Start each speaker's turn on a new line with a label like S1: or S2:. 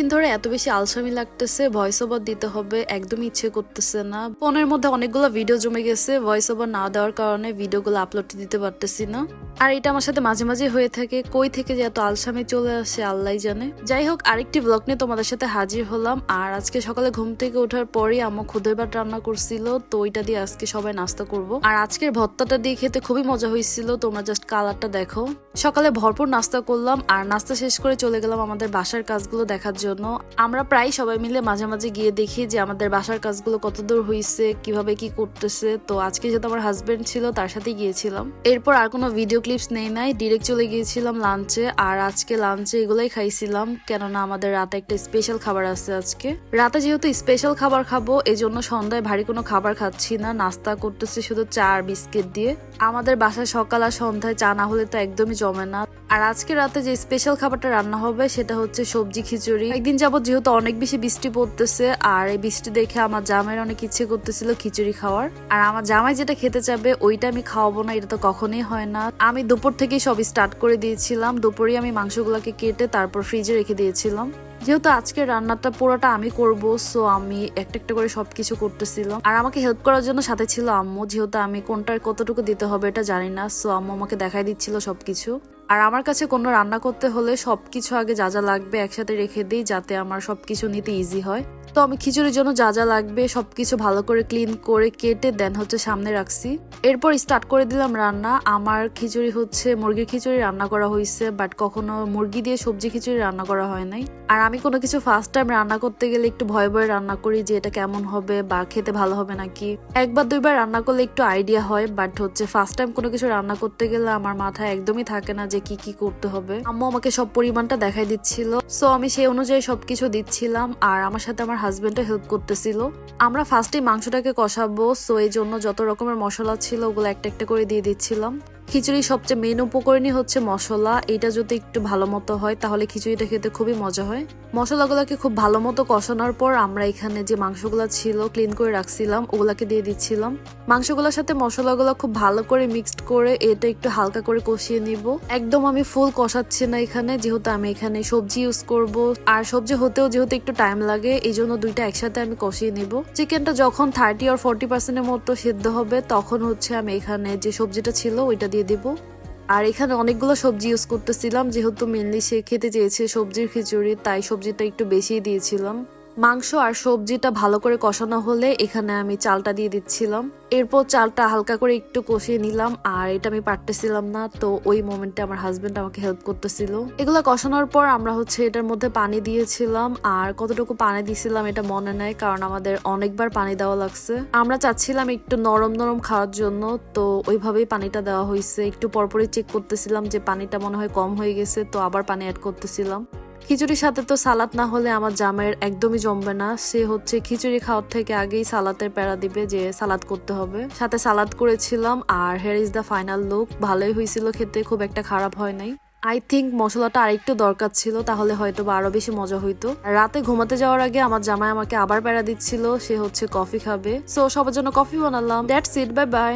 S1: কয়েকদিন ধরে এত বেশি আলসামি লাগতেছে ভয়েস ওভার দিতে হবে, একদমই ইচ্ছে করতেছে না। ফোনের মধ্যে অনেকগুলো ভিডিও জমে গেছে ভয়েস ওভার না দেওয়ার কারণে ভিডিওগুলো আপলোড দিতে পারতেছি না। আর এটা আমার সাথে মাঝে মাঝে হয়ে থাকে, কই থেকে যে এত আলসামি চলে আসে আল্লাহ জানে। যাই হোক, আরেকটি ব্লগ নিয়ে তোমাদের সাথে হাজির হলাম। আর আজকে সকালে ঘুম থেকে ওঠার পরেই আম্মু খুদের ভাত রান্না করছিল, তো ওইটা দিয়ে আজকে সবাই নাস্তা করব। আর আজকের ভর্তাটা দিয়ে খেতে খুবই মজা হয়েছিল, তোমরা জাস্ট কালারটা দেখো। সকালে ভরপুর নাস্তা করলাম, আর নাস্তা শেষ করে চলে গেলাম আমাদের বাসার কাজগুলো দেখার জন্য। আমরা প্রায় সবাই মিলে মাঝে মাঝে গিয়ে দেখি যে আমাদের বাসার কাজগুলো কত দূর হয়েছে কীভাবে কি করতেছে। তো আজকে যেহেতু আমার হাজবেন্ড ছিল, তার সাথে গিয়েছিলাম। এরপর আর কোনো ভিডিও ক্লিপস নেই নাই ডিরেক্ট চলে গিয়েছিলাম লাঞ্চে আর আজকে লাঞ্চে এগুলোই খাইছিলাম, কেননা আমাদের রাতে একটা স্পেশাল খাবার আছে আজকে। রাতে যেহেতু স্পেশাল খাবার খাব এই জন্য সন্ধ্যায় ভারী কোনো খাবার খাচ্ছি না। নাস্তা করতেছি শুধু চা আর বিস্কিট দিয়ে। আমাদের বাসায় সকাল আর সন্ধ্যায় চা না হলে তো একদমই জমে না। আর আজকে রাতে যে স্পেশাল খাবারটা রান্না হবে, সেটা হচ্ছে সবজি খিচুড়ি। একদিন যাবত যেহেতু অনেক বেশি বৃষ্টি পড়তেছে, আর এই বৃষ্টি দেখে আমার জামাইয়ের অনেক ইচ্ছে করতেছিল খিচুড়ি খাওয়ার। আর আমার জামাই যেটা খেতে চাবে, ওইটা আমি খাওয়াবো না, এটা তো কখনোই হয় না। আমি দুপুর থেকেই সব স্টার্ট করে দিয়েছিলাম, দুপুরেই আমি মাংসগুলোকে কেটে তারপর ফ্রিজে রেখে দিয়েছিলাম। যেহেতু আজকে রান্নাটা পুরোটা আমি করব সো আমি একটা একটা করে সবকিছু করতেছিলাম। আর আমাকে হেল্প করার জন্য সাথে ছিল আম্মু, যেহেতু আমি কোনটার কতটুকু দিতে হবে এটা জানি না সো আম্মু আমাকে দেখাই দিচ্ছিল সবকিছু। আর আমার কাছে কোনো রান্না করতে হলে সবকিছু আগে যা যা লাগবে একসাথে রেখে দিই যাতে আমার সবকিছু নিতে ইজি হয়। তো আমি খিচুড়ির জন্য যা যা লাগবে সবকিছু ভালো করে ক্লিন করে কেটে দেন হচ্ছে সামনে রাখছি। এরপর স্টার্ট করে দিলাম রান্না। আমার খিচুড়ি হচ্ছে মুরগির খিচুড়ি রান্না করা হয়েছে বাট কখনো মুরগি দিয়ে সবজি খিচুড়ি রান্না করা হয় নাই। আর আমি কোনো কিছু ফার্স্ট টাইম রান্না করতে গেলে একটু ভয় ভয়ে রান্না করি যে এটা কেমন হবে বা খেতে ভালো হবে নাকি। একবার দুইবার রান্না করলে একটু আইডিয়া হয় বাট হচ্ছে ফার্স্ট টাইম কোনো কিছু রান্না করতে গেলে আমার মাথায় একদমই থাকে না যে কি কি করতে হবে? আম্মু আমাকে সব পরিমাণটা দেখাই দিচ্ছিল। সো আমি সেই অনুযায়ী সবকিছু দিচ্ছিলাম আর আমার সাথে আমার হাজবেন্ডও হেল্প করতেছিল। আমরা ফার্স্টে মাংসটাকে কষাবো। সো এই জন্য যত রকমের মশলা ছিল ওগুলো একটা একটা করে দিয়ে দিচ্ছিলাম। খিচুড়ির সবচেয়ে মেন উপকরণই হচ্ছে মশলা। এটা যদি একটু ভালো মতো হয়, তাহলে খিচুড়িটা খেতে খুবই মজা হয়। মশলাগুলোকে খুব ভালো মতো কষানোর পর আমরা এখানে যে মাংসগুলো ছিল ক্লিন করে রাখছিলাম, ওগুলাকে দিয়ে দিচ্ছিলাম। মাংসগুলোর সাথে মশলাগুলো খুব ভালো করে মিক্সড করে এটা একটু হালকা করে কষিয়ে নিব। একদম আমি ফুল কষাচ্ছি না এখানে, যেহেতু আমি এখানে সবজি ইউজ করব। আর সবজি হতেও যেহেতু একটু টাইম লাগে এই জন্য দুইটা একসাথে আমি কষিয়ে নিব। চিকেনটা যখন থার্টি আর ফোর্টি পার্সেন্টের মতো সেদ্ধ হবে, তখন হচ্ছে আমি এখানে যে সবজিটা ছিল, ওইটা দিয়ে দিব। আর এখানে অনেকগুলো সবজি ইউজ করতেছিলাম, যেহেতু মেনলি সে খেতে চেয়েছে সবজির খিচুড়ি, তাই সবজিটা একটু বেশিই দিয়েছিলাম। মাংস আর সবজিটা ভালো করে কষানো হলে এখানে আমি চালটা দিয়ে দিচ্ছিলাম। এরপর চালটা হালকা করে একটু কষিয়ে নিলাম, আর এটা আমি পারতেছিলাম না, তো ওই মোমেন্টে আমার হাজবেন্ড আমাকে হেল্প করতেছিল। এগুলো কষানোর পর আমরা হচ্ছে এটার মধ্যে পানি দিয়েছিলাম, আর কতটুকু পানি দিয়েছিলাম এটা মনে নাই, কারণ আমাদের অনেকবার পানি দেওয়া লাগছে। আমরা চাচ্ছিলাম একটু নরম নরম খাওয়ার জন্য, তো ওইভাবেই পানিটা দেওয়া হয়েছে। একটু পরপরই চেক করতেছিলাম যে পানিটা মনে হয় কম হয়ে গেছে, তো আবার পানি অ্যাড করতেছিলাম। খিচুড়ির সাথে তো সালাদ না হলে আমার জামাইয়ের একদমই জমবে না। সে হচ্ছে খিচুড়ি খাওয়ার থেকে আগেই সালাতের প্যারা দিবে যে সালাদ করতে হবে। সাথে সালাদ করেছিলাম আর here is the final look ভালোই হয়েছিল খেতে, খুব একটা খারাপ হয় নাই। আই থিঙ্ক মশলাটা আরেকটু দরকার ছিল, তাহলে হয়তো বা আরও বেশি মজা হইতো। রাতে ঘুমাতে যাওয়ার আগে আমার জামাই আমাকে আবার প্যারা দিচ্ছিল, সে হচ্ছে কফি খাবে। সো সবার জন্য কফি বানালাম। That's it bye bye